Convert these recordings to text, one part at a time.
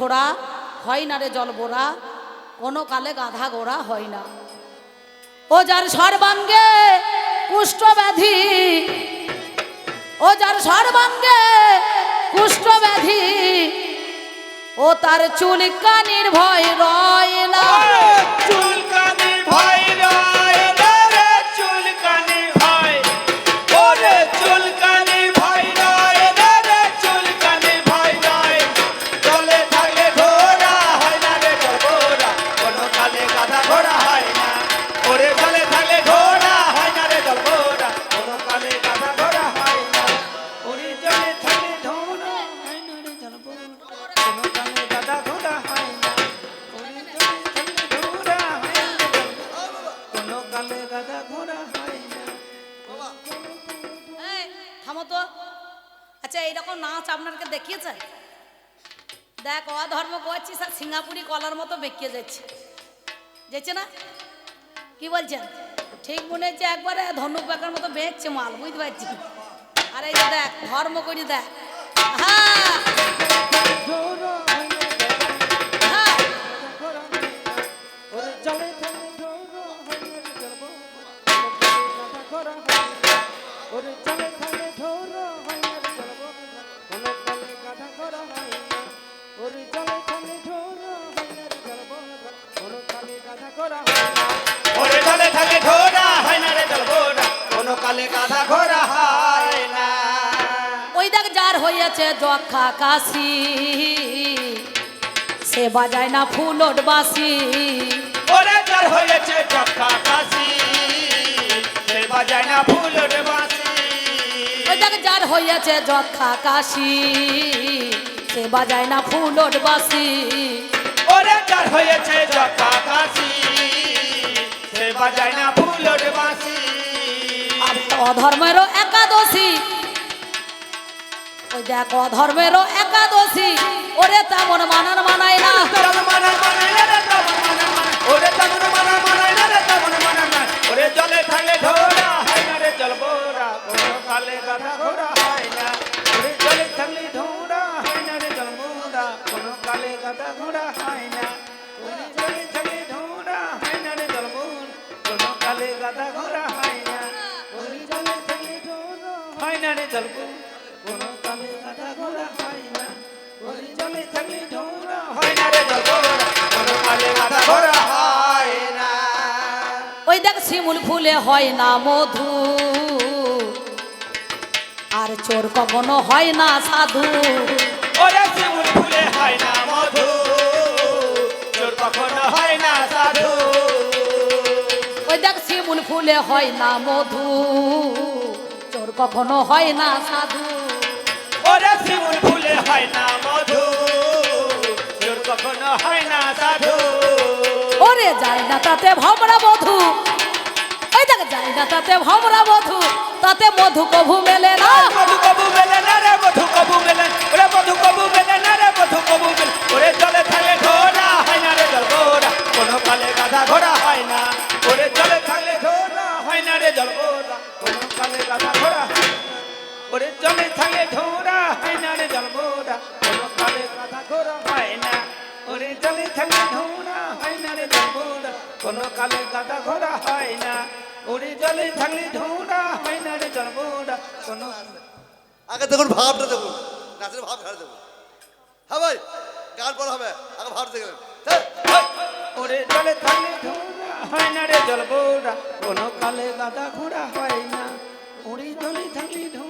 ঘোড়া হয় না রে জলবোরা কোনো কালে গাধা ঘোড়া হয় না। ও যার সর্বাঙ্গে কুষ্ঠ ব্যাধি ও যার সর্বাঙ্গে কুষ্ঠ ব্যাধি ও তার চুলকানির ভয় রয় না। এইরকম নাচ আপনাকে দেখিয়েছে? দেখ, অধর্ম করছিস আর সিঙ্গাপুরি কলার মতো বেঁকিয়ে যাচ্ছে। যাচ্ছে না? কি বলছেন? ঠিক মনে হচ্ছে একবারে ধনুক বেকার মতো বেঁকছে মাল, বুঝতে পারছি। আর এই দেখ, ধর্ম করি দেখ। হ্যাঁ। থাকে ঘোড়া হয় না রে ঘোড়া। কোনো কালে গাধা ঘোড়া হয় না। ওই দেখ যার হয়েছে যক্ষা কাশি সে বাজায় না ফুলট বাসি ওরে যার হয়েছে চক্কা কাশি সে বাজায় না ফুলের বাঁশি ওই দেখ যার হয়েছে যক্ষা কাশি সে বাজায় না ফুলট বাসি ওরে যার হয়েছে চক্কা কাশি বাজায় না ফুলের আর অধর্মেরও একাদশী। ওই দেখ অধর্মেরও একাদশী। ওরে তেমন মানার মানায় না। ওরে তেমন মানা মানায় না রে, তেমন মানায়। ওরে জলে থাকলে ঘোড়া হয় না রে জল বোরা কোনো কালে গাধা ঘোড়া হয় না। ওরে জলে থাকলে ঘোড়া হয় না রে জল বোরা কোনো কালে গাধা ঘোড়া হয় গাধা ঘোড়া হয় না। ওরে জলে থাকলে হয় না রে জল কোনো কালে গাধা ঘোড়া হয় না। ওরে জলে থাকলে হয় না রে জল কোনো কালে গাধা ঘোড়া হয় না। ওই দেখ শিমুল ফুলে হয় না মধু। আর চোর কখনো হয় না সাধু। ওরে শিমুল ফুলে হয় না মধু। চোর কখনো হয় না সাধু। শিমুল ফুলে হয় না মধু। চোর কখনো হয় না সাধু। ওরে শিমুল ফুলে হয় না মধু। চোর কখনো হয় না সাধু। ওরে যায় না তাতে ভমরা বধু ওই দেখ যায় না তাতে ভমরা বধু তাতে মধু কভু মেলে না। মধু কবু মেলে না রে মধু কবু মেলে ওরে মধু কবু মেলে না রে মধু কবু মেলে ওরে জলে থাকলে ওরে জলে থাকলে ঘোড়া হয় না রে জল ঘোড়া কোনো কালে গাধা ঘোড়া হয় না। ওরে জলে থাকলে ঘোড়া হয় না রে জল ঘোড়া কোনো কালে গাধা ঘোড়া হয় না। ওরে জলে থাকলে ঘোড়া হয় না রে জল ঘোড়া কোনো আগে দেখুন ভাবটা দেখুন। নাচের ভাব ছাড়া দেখুন। হ্যাঁ ভাই গান পড়া হবে। আগে ভাব দেখবেন ওরে জলে থাকলে ঘোড়া হয় না রে জল বোড়া কোনো কালে গাদা ঘোড়া হয় না। ওরে জলে থাকলে ঘোড়া।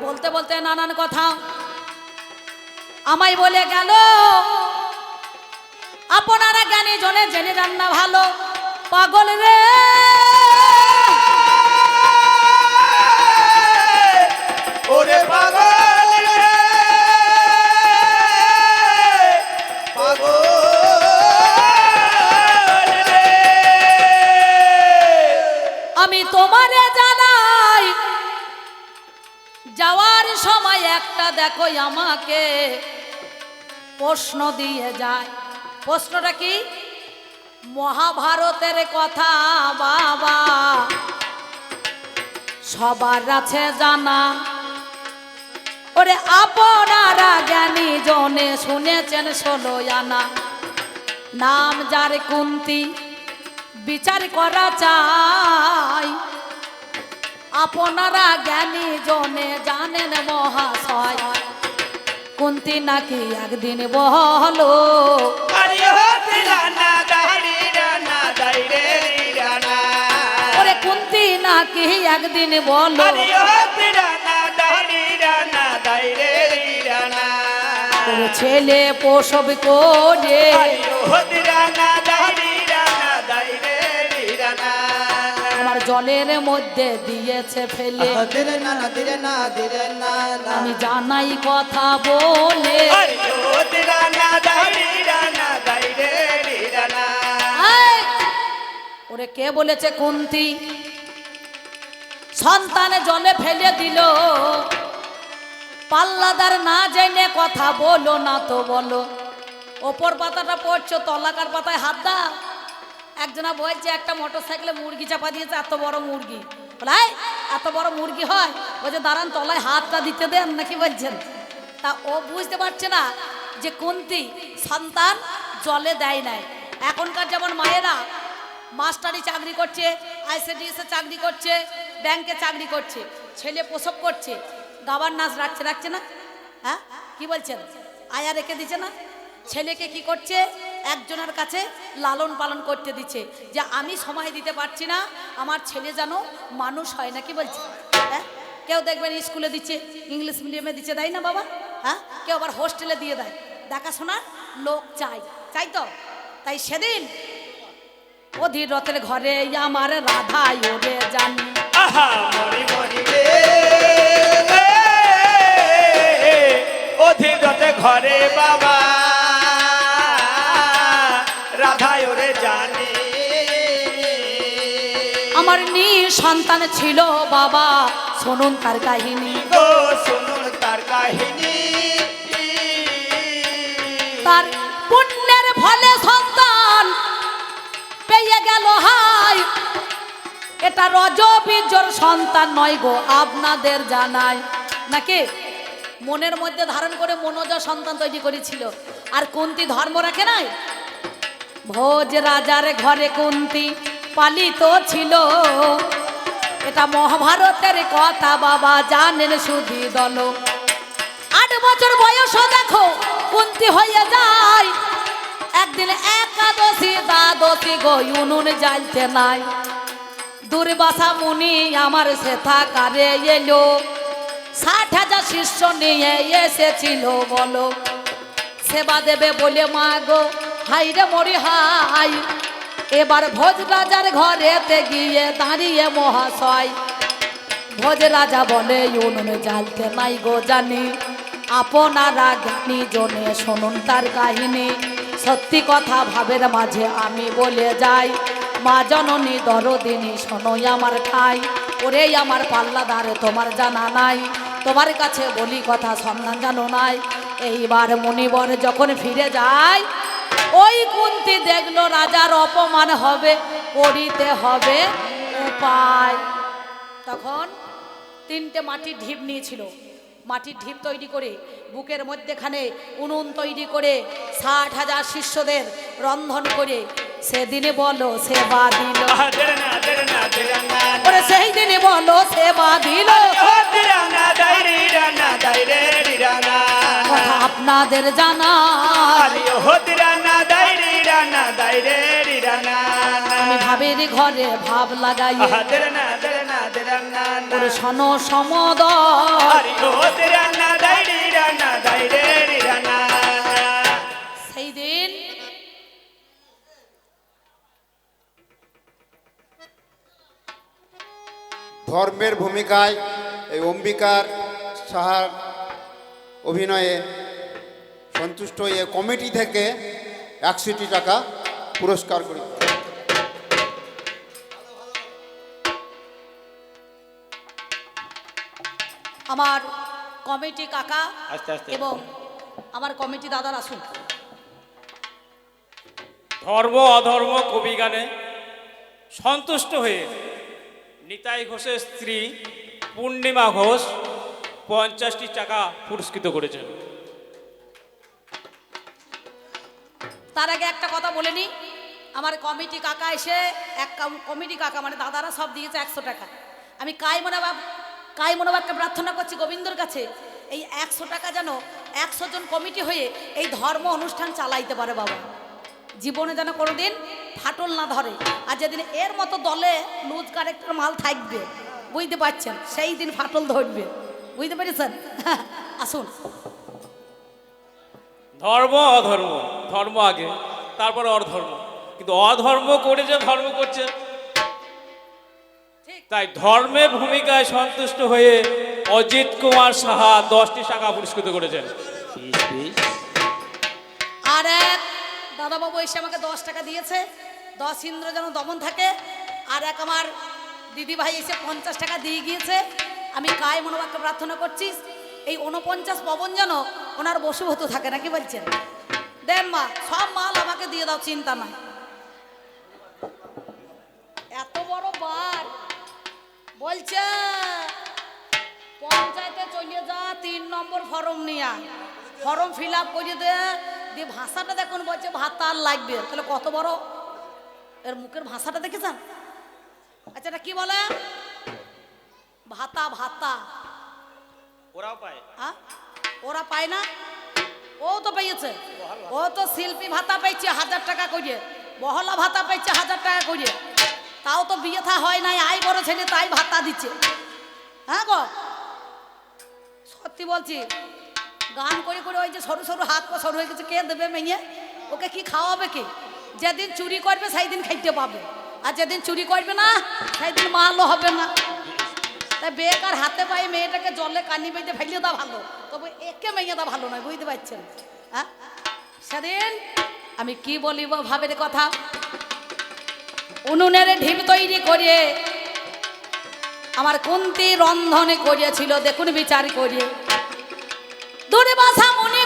বলতে বলতে নানান কথা। আমায় বলে গেল আপনারা জ্ঞানী জনে জেনে রান্না ভালো। পাগল রে! আমি তোমার রে দেখো আমাকে প্রশ্ন দিয়ে যায়। প্রশ্নটা কি? মহাভারতের কথা, বাবা। সবার আছে জানা। ওরে আপনারা জ্ঞানী জনে শুনেছেন ষোলো আনা। নাম যার কুন্তি, বিচার করা চাই। আপনারা জ্ঞানী জনে জানেন মহাশয় কুন্তি নাকি একদিন বহলো কুন্তি নাকি একদিন বলো? ছেলে প্রসব করে জলের মধ্যে দিয়েছে ফেলে। আমি জানাই কথা বলে! ওরে কে বলেছে কুন্তি? সন্তানে জলে ফেলে দিল। পাল্লাদার না জেনে কথা বলো না তো বলো। ওপর পাতাটা পড়ছো তলাকার পাতায় হাত দা একজনা বলছে একটা মোটর সাইকেলে মুরগি চাপা দিয়েছে, এত বড় মুরগি। বলে এত বড় মুরগি হয়? বলছে, দাঁড়ান, তলায় হাতটা দিতে দেন নাকি? বলছেন। তা ও বুঝতে পারছে না যে কুন্তি সন্তান জলে দেয় নাই। এখনকার যেমন মায়েরা মাস্টারি চাকরি করছে, আইসিডিএসে চাকরি করছে ব্যাংকে চাকরি করছে, ছেলে প্রসব করছে, গাবার নাচ রাখছে রাখছে না? হ্যাঁ? কি বলছেন? আয়া রেখে দিচ্ছে না? ছেলেকে কি করছে? একজনের কাছে লালন পালন করতে দিচ্ছে যে আমি সময় দিতে পারছি না, আমার ছেলে যেন মানুষ হয় না কি বলছে। হ্যাঁ? কেউ দেখবেন স্কুলে দিচ্ছে, ইংলিশ মিডিয়ামে দিচ্ছে, দেয় না বাবা? হ্যাঁ? কেউ আবার হোস্টেলে দিয়ে দেয়। দেখাশোনার লোক চাই চাই তো? তাই সেদিন অধীর রথের ঘরে আমার রাধা ওরে জানি। মরি ঘরে বাবা। সন্তান ছিল বাবা শুনুন তার কাহিনী। শুনুন তার কাহিনী। তার পুণ্যের ফলে সন্তান পেয়ে গেল হাই। এটা রজ বীর্যর সন্তান নয় গো আপনাদের জানাই। নাকি? মনের মধ্যে ধারণ করে মনোজ সন্তান তৈরি করেছিল। আর কুন্তি ধর্ম রাখে নাই? ভোজ রাজার ঘরে কুন্তি পালিত ছিল। এটা মহাভারতের কথা, বাবা জানেন সুধি দল। আট বছর বয়স দেখো, কুন্তি হয়ে যায়। একদিন একাদশী, দ্বাদশী গো উনুন জ্বালতে নাই। দুর্বাসা মুনি আমার সেথা কারে এলো। ষাট হাজার শিষ্য নিয়ে এসেছিল বলো। সেবা দেবে বলে মা গো হাই রে মরি হাই এবার ভোজ রাজার ঘরেতে গিয়ে দাঁড়িয়ে মহাশয়। ভোজ রাজা বলে, উনুন জ্বালতে নাই গো জানি। আপনারা জ্ঞানী জনে শুনুন তার কাহিনী। সত্যি কথা ভাবের মাঝে আমি বলে যাই, মা জননী দরদিনী শোনোই আমার ঠাই। ওরে আমার পাল্লাদারে, তোমার জানা নাই। তোমার কাছে বলি কথা, সন্ধান জানো নাই। এইবার মুনিবর যখন ফিরে যায় ওই কুন্তি দেখল রাজার অপমান হবে করিতে হবে উপায়। তখন তিনটে মাটির ঢিপ নিয়েছিল। মাটির ঢিপ তৈরি করে বুকের মধ্যেখানে উনুন তৈরি করে ষাট হাজার শিষ্যদের রন্ধন করে সেদিনে বলো সেবা দিল। সেই দিনে বলো সেবা দিল। আপনাদের জানা। আমি ভাবের ঘরে ভাব লাগাই। আহা দেরে না দেরে না দেরে না না ওরে সন সমদ সেই দিন ধর্মের ভূমিকায় এই অম্বিকার সাহার অভিনয়ে সন্তুষ্ট হয়ে কমিটি থেকে একশোটি টাকা পুরস্কার করি আমার কমিটি কাকা আস্তে আস্তে। এবং আমার কমিটি দাদার আসুন। ধর্ম অধর্ম কবি গানে সন্তুষ্ট হয়ে নিতাই ঘোষের স্ত্রী পূর্ণিমা ঘোষ পঞ্চাশটি টাকা পুরস্কৃত করেছেন। তার আগে একটা কথা বলে নি। আমার কমিটি কাকা এসে এক কমিটি কাকা মানে দাদারা সব দিয়েছে একশো টাকা। আমি কাই মনোভাব কাই মনোভাবকে প্রার্থনা করছি গোবিন্দর কাছে, এই একশো টাকা যেন একশো জন কমিটি হয়ে এই ধর্ম অনুষ্ঠান চালাইতে পারে বাবা। জীবনে যেন কোনোদিন ফাটল না ধরে। আর যেদিন এর মতো দলে লুজ কারেক্টার মাল থাকবে, বুঝতে পারছেন? সেই দিন ফাটল ধরবে। বুঝতে পেরেছেন? আসুন। ধর্ম অধর্ম। ধর্ম আগে তারপরে অধর্ম। কিন্তু অধর্ম করে যে ধর্ম করছে তাই ধর্মের ভূমিকায় সন্তুষ্ট হয়ে অজিত কুমার সাহা দশটি শাখা পুরস্কৃত করেছেন। আর এক দাদাবাবু এসে আমাকে দশ টাকা দিয়েছে। দশ ইন্দ্র যেন দমন থাকে। আর এক আমার দিদি ভাই এসে পঞ্চাশ টাকা দিয়ে গিয়েছে। আমি কায় মনোবাক্যে প্রার্থনা করছি এই উনপঞ্চাশ পবন যেন ওনার বসুভূত থাকে নাকি বলছেন? দেন মা সব মাল আমাকে দিয়ে দাও চিন্তা নাই। এত বড় বার। বলছে পঞ্চায়েতে চলে যা তিন নম্বর ফর্ম নিয়ে ফর্ম ফিল আপ করে দে। দিয়ে ভাষাটা দেখুন বলছে ভাতা আর লাগবে। তাহলে কত বড়? এর মুখের ভাষাটা দেখেছেন? আচ্ছা এটা কি বলে? ভাতা ভাতা। ওরাও পায়। হ্যাঁ ওরা পায় না? ও তো পেয়েছে। ও তো শিল্পী ভাতা পেয়েছে হাজার টাকা করে বহলা ভাতা পেয়েছে হাজার টাকা করে তাও তো বিয়ে থা হয় নাই আই বড় ছেলে, তাই ভাতা দিচ্ছে। হ্যাঁ গো? সত্যি বলছি, গান করে করে ওই যে সরু সরু হাত পা সরু হয়ে গেছে, কে দেবে মেয়ে ওকে কি খাওয়াবে কি? যেদিন চুরি করবে সেই দিন খাইতে পাবে। আর যেদিন চুরি করবে না সেই দিন মালও হবে না। তাই বেকার হাতে পায়ে মেয়েটাকে জলে কানি বেঁধে ফেলিয়ে দেওয়া ভালো। তবে একে মেয়ে দেওয়া ভালো নয়, বুঝতে পারছেন? হ্যাঁ? সেদিন আমি কি বলিব ভাবের কথা? উনুনের ঢিপ তৈরি করিয়ে, আমার কুন্তি রন্ধনে করিয়েছিল, দেখুন বিচার করিয়ে। দূরে বাসা মুনি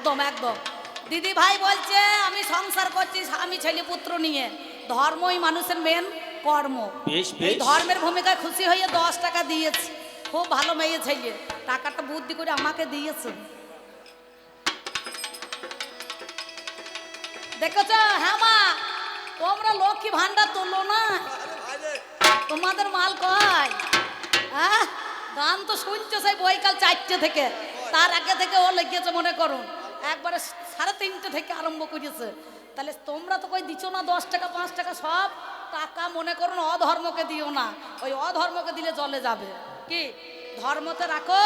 একদম একদম। দিদি ভাই বলছে আমি সংসার করছি আমি ছেলে পুত্র নিয়ে। ধর্মই মানুষের মেন কর্ম। এই ধর্মের ভূমিকায় খুশি হয়ে দশ টাকা দিয়েছে। খুব ভালো মেয়ে ছেলে। টাকাটা বুদ্ধি করে আমাকে দিয়েছে। দেখেছ? হ্যাঁ মা তোমরা লক্ষ্মী ভান্ডার তুললো না। তোমাদের মাল কয়? হ্যাঁ গান তো শুনছো সেই বৈকাল চারটে থেকে। তার আগে থেকে ও লেগেছে মনে করুন একবারে সাড়ে তিনটে থেকে আরম্ভ করেছে তাহলে তোমরা তো কই দিচ্ছ না দশ টাকা, পাঁচ টাকা, সব টাকা মনে করুন অধর্মকে দিও না। ওই অধর্মকে দিলে জলে যাবে। কি? ধর্মতে রাখো,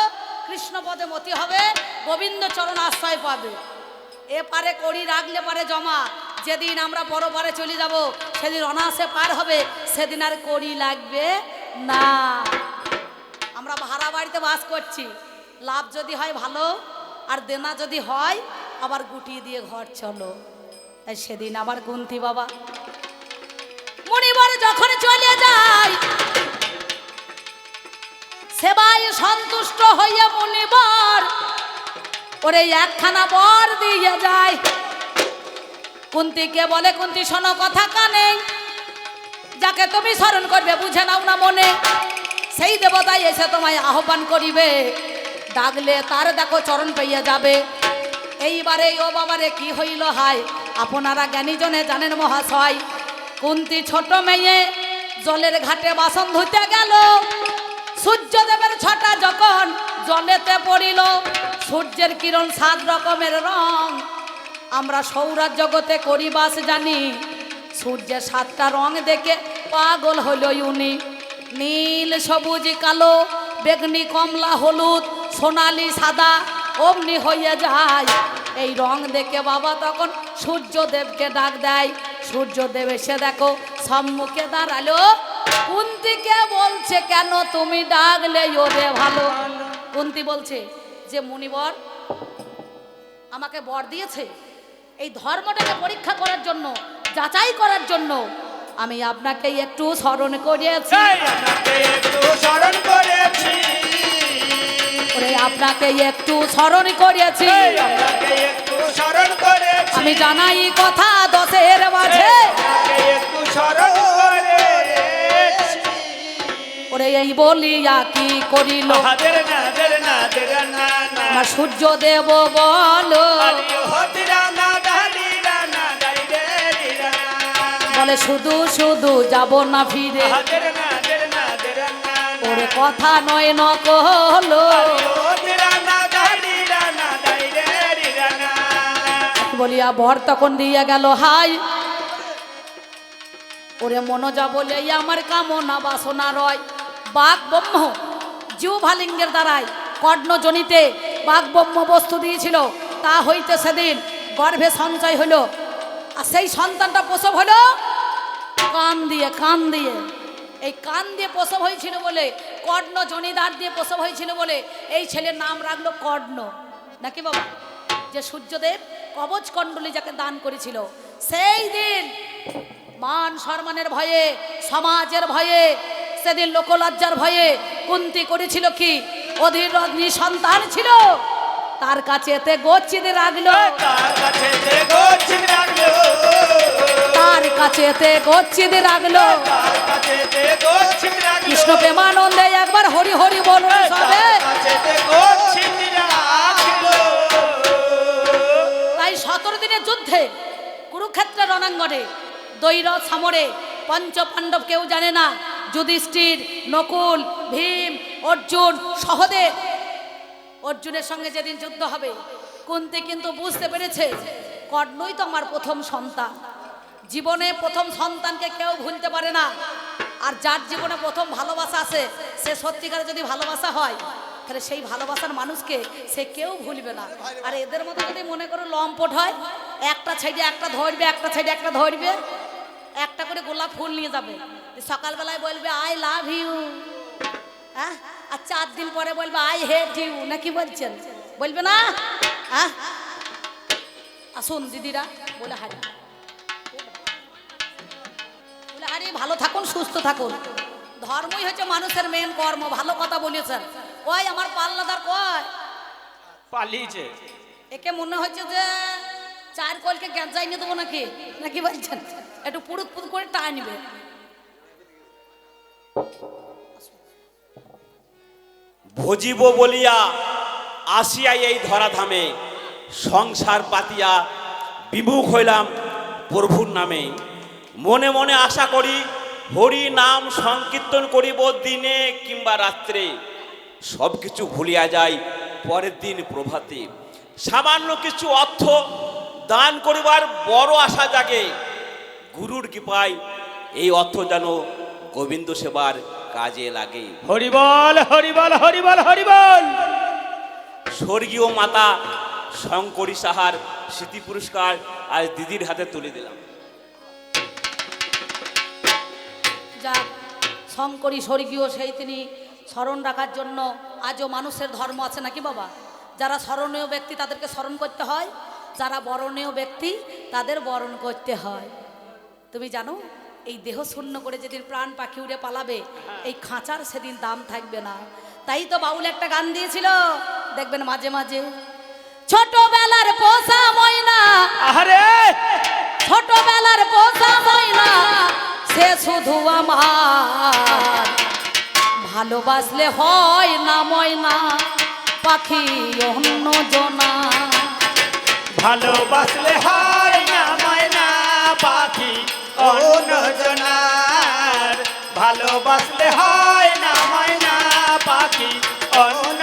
কৃষ্ণ পদে মতি হবে, গোবিন্দ চরণ আশ্রয় পাবে। এ পারে করি রাখলে পারে জমা। যেদিন আমরা বড় পারে চলে যাব, সেদিন অনাসে পার হবে, সেদিন আর করি লাগবে না। আমরা ভাড়া বাড়িতে বাস করছি। লাভ যদি হয় ভালো আর দেনা যদি হয়, আবার গুটিয়ে দিয়ে ঘর চলো। তাই সেদিন আবার গুনতি বাবা। মনিবার যখন চলে যায়, সেবায় সন্তুষ্ট হইয়া মনিবার ওরে একখানা বর দিয়ে যায়। কুন্তিকে বলে, কুন্তি, শোনো কথা কানে। যাকে তুমি স্মরণ করবে, বুঝে নাও না মনে। সেই দেবতাই এসে তোমায় আহ্বান করিবে। ডাকলে তার দেখো চরণ পেয়ে যাবে। এইবারে ও বাবারে কি হইল হাই আপনারা জ্ঞানীজনে জানেন মহাশয়, কুন্তি ছোট মেয়ে জলের ঘাটে বাসন ধুতে গেল। সূর্যদেবের ছটা যখন জলেতে পড়িল, সূর্যের কিরণ সাত রকমের রং। আমরা সৌরাজ জগতে করি বাস জানি, সূর্যের সাতটা রং দেখে পাগল হলো উনি নীল, সবুজ, কালো, বেগনি, কমলা, হলুদ সোনালি সাদা, অমনি হয়ে যায়। এই রং দেখে বাবা তখন সূর্যদেবকে ডাক দেয়। সূর্যদেব এসে দেখো, সম্মুখে দাঁড়াল। কুন্তিকে বলছে, কেন তুমি ডাকলে ওরে ভালো? কুন্তি বলছে, যে মুনিবর, আমাকে বর দিয়েছে। এই ধর্মটাকে পরীক্ষা করার জন্য, যাচাই করার জন্য আমি আপনাকে একটু স্মরণ করিয়েছি। স্মরণ করেছি আপনাকে একটু স্মরণ করেছি আমি জানাই কথা দশের মাঝে। ওরে এই বলিয়া কি করিল? আমার সূর্য দেব বলো। বলে শুধু শুধু যাব না ফিরে। না। কথা নয় না না। বলিয়া বর তখন দিয়ে গেল, হাই, ওরে মনোজা বলে, "এই আমার কামনা বাসনা রয় বাঘ ব্রহ্ম জিউ ভালিঙ্গের দ্বারাই কর্ণ জনিতে বাঘ ব্রহ্ম বস্তু দিয়েছিল, তা হইতে সেদিন গর্ভে সঞ্চয় হলো আর সেই সন্তানটা প্রসব হলো কান দিয়ে কান দিয়ে এই কান দিয়ে প্রসব হয়েছিল বলে, কর্ণ জনিদার দিয়ে প্রসব হয়েছিল বলে এই ছেলের নাম রাখল কর্ণ। নাকি বাবা? যে সূর্যদেব কবচ কণ্ডলী যাকে দান করেছিল, সেই দিন মান সম্মানের ভয়ে, সমাজের ভয়ে, সেদিন লোকলজ্জার ভয়ে কুন্তি করেছিল কি? অধীর সন্তান ছিল। তার কাছে এতে রাখল। তার কাছে যে গোছিন রাখল। তার কাছে এতে রাখল। তার যে রাখল। কৃষ্ণ প্রেমানন্দে একবার হরি হরি বলুন সবে। তাই সতেরো দিনের যুদ্ধে কুরুক্ষেত্রের রণাঙ্গনে দৈর সামরে পঞ্চ পাণ্ডব কেউ জানে না যুধিষ্ঠির নকুল ভীম অর্জুন সহদেব অর্জুনের সঙ্গে যেদিন যুদ্ধ হবে, কুন্তি কিন্তু বুঝতে পেরেছে, কর্ণই তো আমার প্রথম সন্তান। জীবনে প্রথম সন্তানকে কেউ ভুলতে পারে না। আর যার জীবনে প্রথম ভালোবাসা আছে, সে সত্যিকারে যদি ভালোবাসা হয়, তাহলে সেই ভালোবাসার মানুষকে সে কেউ ভুলবে না। আর এদের মতো যদি মনে করো লম্পট হয়, একটা সাইডে একটা ধরবে, একটা সাইডে একটা ধরবে, একটা করে গোলাপ ফুল নিয়ে যাবে। সকালবেলায় বলবে আই লাভ ইউ হ্যাঁ? আর চার দিন পরে বলবে আই হেট ইউ নাকি বলছেন? বলবে না? হ্যাঁ আসুন দিদিরা বলে হারি। বলে হারি ভালো থাকুন সুস্থ থাকুন। ধর্মই হচ্ছে মানুষের মেন কর্ম ভালো কথা বলেছেন। ওই আমার পাল্লাদার কয়? পালিয়েছে। একে মনে হচ্ছে যে চার কলকে গ্যাঞ্জাই নিয়ে দেবো নাকি? নাকি বলছেন? একটু পুরুত পুরুত করে টানবে। ভজিব বলিয়া আসিয়া এই ধরাধামে সংসার পাতিয়া বিমুখ হইলাম প্রভুর নামে। মনে মনে আশা করি হরি নাম সংকীর্তন করিব দিনে কিংবা রাত্রে। সব কিছু ভুলিয়া যায় পরের দিন প্রভাতে। সামান্য কিছু অর্থ দান করিবার বড় আশা জাগে। গুরুর কৃপায় এই অর্থ যেন গোবিন্দ সেবার কাজে লাগে। হরিবল হরিবল হরিবল হরিবল স্বর্গীয় মাতা শঙ্করী সাহার স্মৃতি পুরস্কার আজ দিদির হাতে তুলে দিলাম। যাক শঙ্করী স্বর্গীয় সেই তিনি স্মরণ রাখার জন্য আজও মানুষের ধর্ম আছে নাকি বাবা? যারা স্মরণীয় ব্যক্তি তাদেরকে স্মরণ করতে হয় যারা বরণীয় ব্যক্তি তাদের বরণ করতে হয়। তুমি জানো? এই দেহ শূন্য করে যেদিন প্রাণ পাখি উড়ে পালাবে এই খাঁচার সেদিন দাম থাকবে না। তাই তো বাউল একটা গান দিয়েছিল দেখবেন মাঝে মাঝে ছোটবেলার পোষা ময়না আরে ছোটবেলার পোষা ময়না সে শুধু আমার। ভালোবাসলে হয় না ময়না পাখি অন্য জনা। ভালোবাসলে হয় না ময়না পাখি অন্য জনার ভালোবাসলে হয় না ময়না পাখি অন্য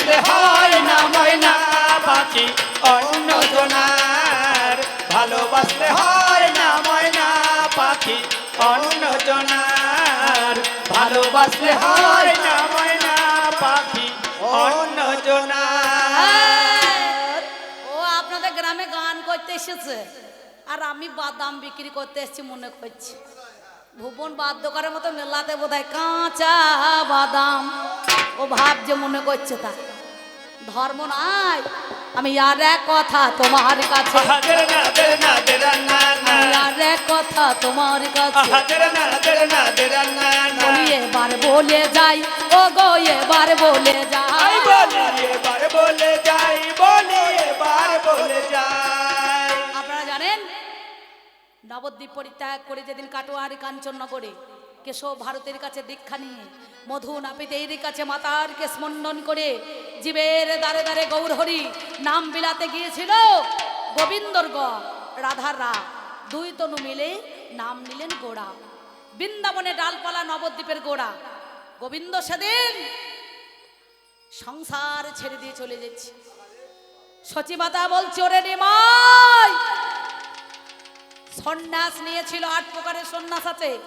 ভালোবাসলে হয় না ময়না পাখি, অন্য জনার। ভালোবাসলে হয় না ময়না পাখি, অন্য জনার। ভালোবাসলে হয় না ময়না পাখি, অন্য জনার। ও, আপনাদের গ্রামে গান করতে এসেছে। আর আমি বাদাম বিক্রি করতে এসেছি মনে করছি। ভুবন বাদ্যকারের মতো মেলাতে বোধহয় কাঁচা বাদাম। ও ভাবছে মনে করছে তা। ধর্ম নাই। আমি আর এক কথা তোমার কাছে। আর এক কথা তোমার কাছে। বলি এবার বলে যাই ও গো এবার বলে যাই। এবার বলে যাই বলি এবার বলে যাই। আপনারা জানেন নবদ্বীপ পরিত্যাগ করে যেদিন কাটোয়ার কাঞ্চননগরে কেশব ভারতের কাছে দীক্ষা নিয়ে মধু নাপিতের কাছে মাতার মাতারকে স্মন্ডন করে জীবের দ্বারে দ্বারে গৌরহরি নাম বিলাতে গিয়েছিল গোবিন্দর গ রাধার রা দুই তনু মিলে নাম নিলেন গোড়া। বৃন্দাবনে ডালপালা নবদ্বীপের গোড়া। গোবিন্দ সেদিন সংসার ছেড়ে দিয়ে চলে যাচ্ছে। সচিমাতা বলছে, ওরে নিমাই! সন্ন্যাস নিয়েছিল আট প্রকারের সন্ন্যাস আছে।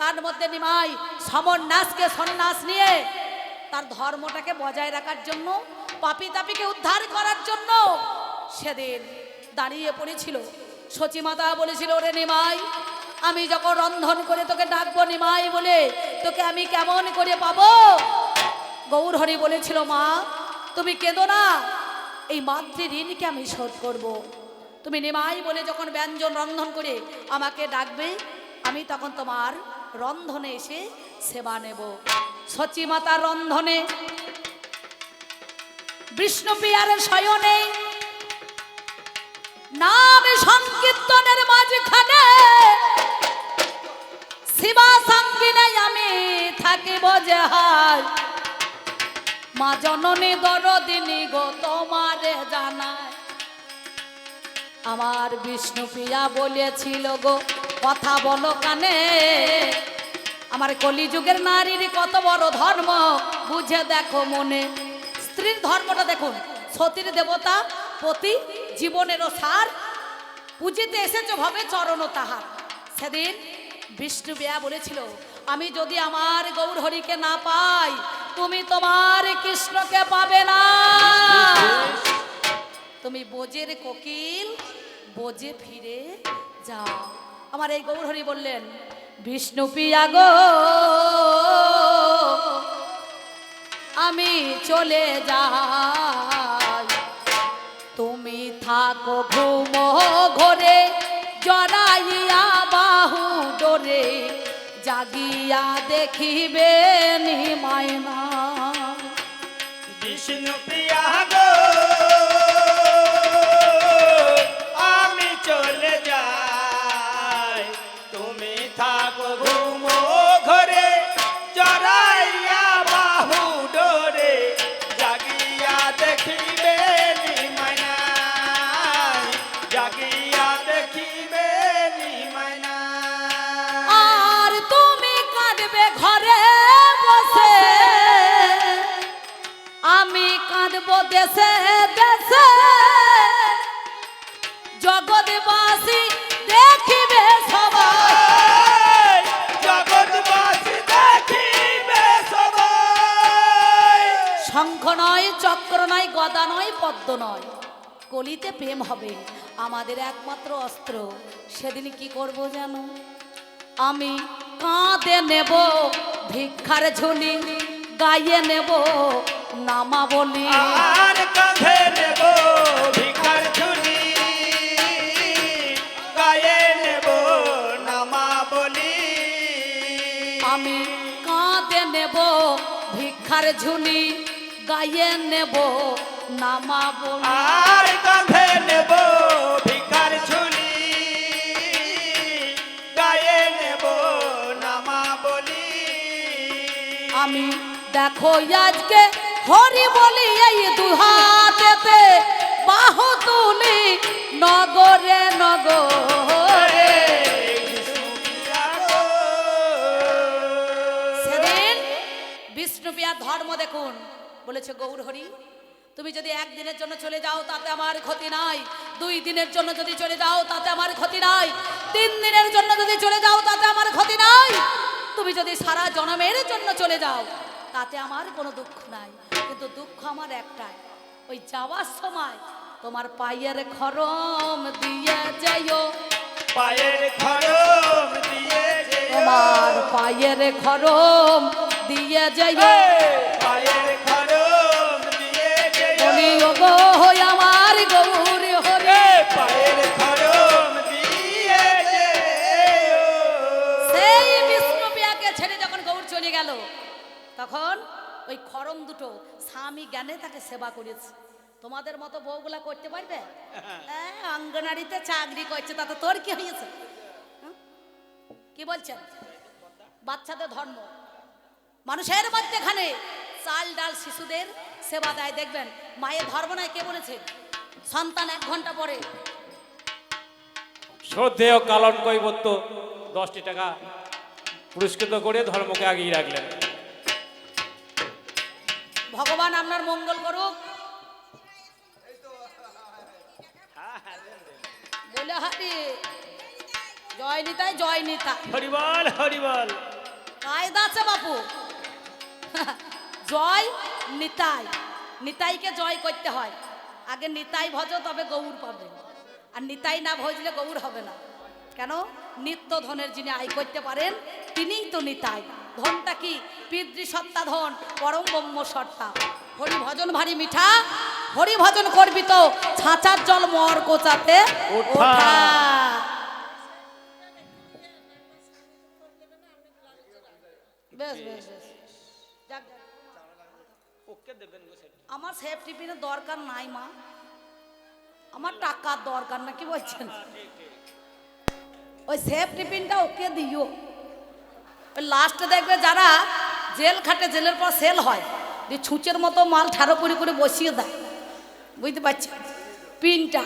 তার মধ্যে নিমাই সমন্যাসকে সন্ন্যাস নিয়ে তার ধর্মটাকে বজায় রাখার জন্য, পাপি তাপিকে উদ্ধার করার জন্য সেদিন দাঁড়িয়ে পড়েছিল সচিমাতা বলেছিল, ওরে নিমাই, আমি যখন রন্ধন করে তোকে ডাকবো নিমাই বলে, তোকে আমি কেমন করে পাবো গৌরহরি বলেছিল, মা, তুমি কেঁদো না, এই মাতৃ ঋণকে আমি শোধ করব। তুমি নিমাই বলে যখন ব্যঞ্জন রন্ধন করে আমাকে ডাকবে, আমি তখন তোমার রন্ধনে এসে সেবা নেব। সচিমাতার রন্ধনে। বিষ্ণুপ্রিয়ার শয়নে। নাম সংকীর্তনের মাঝখানে শিবা সঙ্গিনে আমি থাকিব যে হায়। মা জননী দরদিনী গো, তোমারে জানায় আমার বিষ্ণু প্রিয়া বলেছিল গো কথা বলো কানে। আমার কলিযুগের নারীর কত বড় ধর্ম, বুঝে দেখো মনে। স্ত্রীর ধর্মটা দেখুন, সতীর দেবতা পতি জীবনেরও সার। পুজিতে এসেছে ভাবে চরণ তাহার। সেদিন বিষ্ণু বিয়া বলেছিল, আমি যদি আমার গৌরহরিকে না পাই, তুমি তোমার কৃষ্ণকে পাবে না। তুমি বোজের কোকিল বোজে ফিরে যাও। আমার এই গৌরহরি বললেন, বিষ্ণু পিয়া গো, আমি চলে যাই। তুমি থাকো ঘুমো ঘরে, জড়াইয়া বাহু ডোরে, জাগিয়া দেখিবে মায়না বিষ্ণু দেশে দেশে জগৎবাসী দেখিবে সবাই। জগৎবাসী দেখিবে সবাই। শঙ্খ নয় চক্র নয় গদা নয় পদ্ম নয়। কলিতে প্রেম হবে আমাদের একমাত্র অস্ত্র। সেদিন কি করব জানো? আমি কাঁদে নেব ভিক্ষার ঝুলি গাইয়ে নেব। নামা বলি। আর কাঁধে নেব ভিকার ঝুলি গায়ে নেব নামা আমি কাঁধে নেব ভিক্ষার ঝুলি গায়ে নেব নামা বলি। আর কাঁধে নেব ভিক্ষার ঝুলি। গায়ে নেব নামা বলি। আমি দেখো আজকে হরি বলি এই দুহাতেতে, বাহু তুলি নগরে নগরে। সেদিন বিষ্ণুপ্রিয়ার ধর্ম দেখুন, বলেছে, গৌর হরি, তুমি যদি একদিনের জন্য চলে যাও, তাতে আমার ক্ষতি নাই। দুই দিনের জন্য যদি চলে যাও, তাতে আমার ক্ষতি নাই। তিন দিনের জন্য যদি চলে যাও, তাতে আমার ক্ষতি নাই। তুমি যদি সারা জনমের জন্য চলে যাও, তাতে আমার কোনো দুঃখ নাই। কিন্তু দুঃখ আমার একটাই। ওই যাওয়ার সময় তোমার পায়ের খরম দিয়ে যাইও পায়ের খরম দিয়ে তোমার পায়ের খরম দিয়ে যাইও পায়ের খরম দিয়ে যে বলি ও গো হই আমার গৌর হরে। পায়ের খরম দিয়ে যে সেই বিষ্ণুপ্রিয়াকে ছেড়ে যখন গৌর চলে গেল তখন ওই খরম দুটো স্বামী জ্ঞানে তাকে সেবা করেছে। তোমাদের মতো বউগুলা করতে পারবে? হ্যাঁ, অঙ্গনারীতে চাকরি করছে তাতে তোর কি হয়েছে? হুম? কি বলছেন বাচ্চাদের ধর্ম। মানুষের মধ্যেখানে চাল ডাল শিশুদের সেবা দেয় দেখবেন মায়ের ধর্ম নয় কে বলেছে? সন্তান এক ঘণ্টা পরে। শ্রদ্ধেয় কালন কৈবত্য দশটি টাকা পুরস্কৃত করে ধর্মকে আগিয়ে রাখলেন। ভগবান আপনার মঙ্গল করুক। বলে হারি জয় নিতাই জয় নিতা। হরিবল হরিবল। কায়দা আছে বাপু। জয় নিতাই। নিতাইকে জয় করতে হয়। আগে নিতাই ভজ তবে গৌর পাবে। আর নিতাই না ভজলে গৌর হবে না। কেন? নিত্য ধনের যিনি আয় করতে পারেন তিনিই তো নিতাই। ধনটা কি? পিতৃ সত্তা ধন পরম ব্রহ্ম সত্তা হরি ভজন ভারী মিঠা হরি ভজন করবি তো ছাঁচার জল মর কোচাতে ওঠা। বেশ বেশ বেশ। যাক। আমার সেফ টিফিনের দরকার নাই মা। আমার টাকার দরকার না কি বলছেন? ওই সেফ টিফিনটা ওকে দিও। লাস্টে দেখবে যারা জেল খাটে, জেলের পর সেল হয়, যে ছুঁচের মতো মাল ঠাড়ো করে করে বসিয়ে দেয়। বুঝতে পারছি পিনটা।